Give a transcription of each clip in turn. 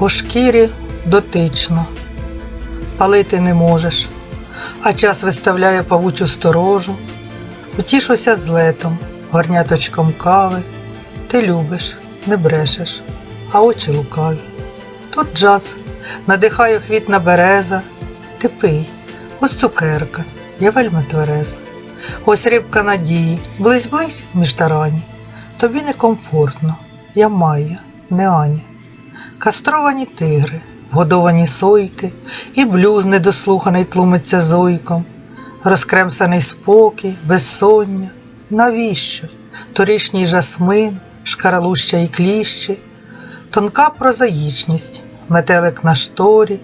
По шкірі дотично, палити не можеш, а час виставляє павучу сторожу. Утішуся злетом, горняточком кави. Ти любиш, не брешеш, а очі лукаві. Тут джаз, надихає хвітна береза. Ти пий, ось цукерка, я вельми твереза. Ось рибка надії, близь-близь між тарані. Тобі некомфортно, я Майя, не Аня. Кастровані тигри, вгодовані сойки, і блюз недослуханий тлумиться зойком, розкремсаний спокій, безсоння. Навіщо? Торішній жасмин, шкаралуща і кліщі, тонка прозаїчність, метелик на шторі,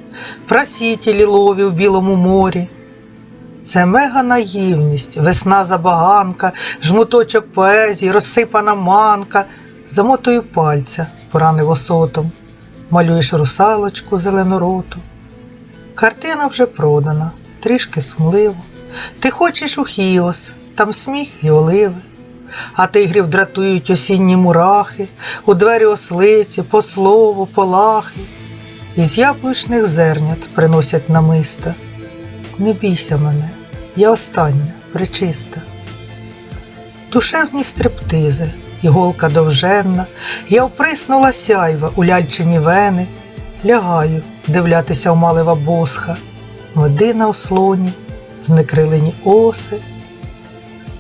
прасіті лілові в білому морі. Це мега наївність, весна забаганка, жмуточок поезії, розсипана манка, замотую пальця, поранив осотом, малюєш русалочку зеленороту. Картина вже продана, трішки сумливо. Ти хочеш у хіос, там сміх і оливи, а тигрів дратують осінні мурахи, у двері ослиці, по слову, полахи. Із яблучних зернят приносять намиста. Не бійся мене, я остання, пречиста. Душевні стриптизи, іголка довженна, я вприснула сяйва у ляльчині вени, лягаю дивлятися в малива босха, меди на ослоні, знекрилені оси.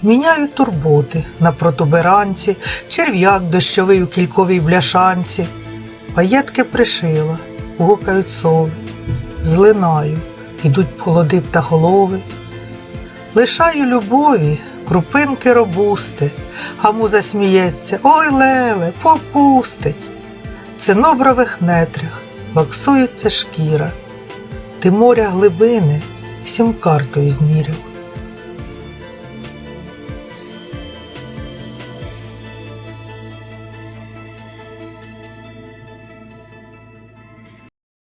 Міняю турботи на протуберанці, черв'як дощовий у кільковій бляшанці, паєтки пришила, гукають сови, злинаю, ідуть холоди птахолови. Лишаю любові, крупинки робусти, а муза сміється, ой леле, попустить. Цинобрових нетрях ваксується шкіра, ти моря глибини сім картою зміряв.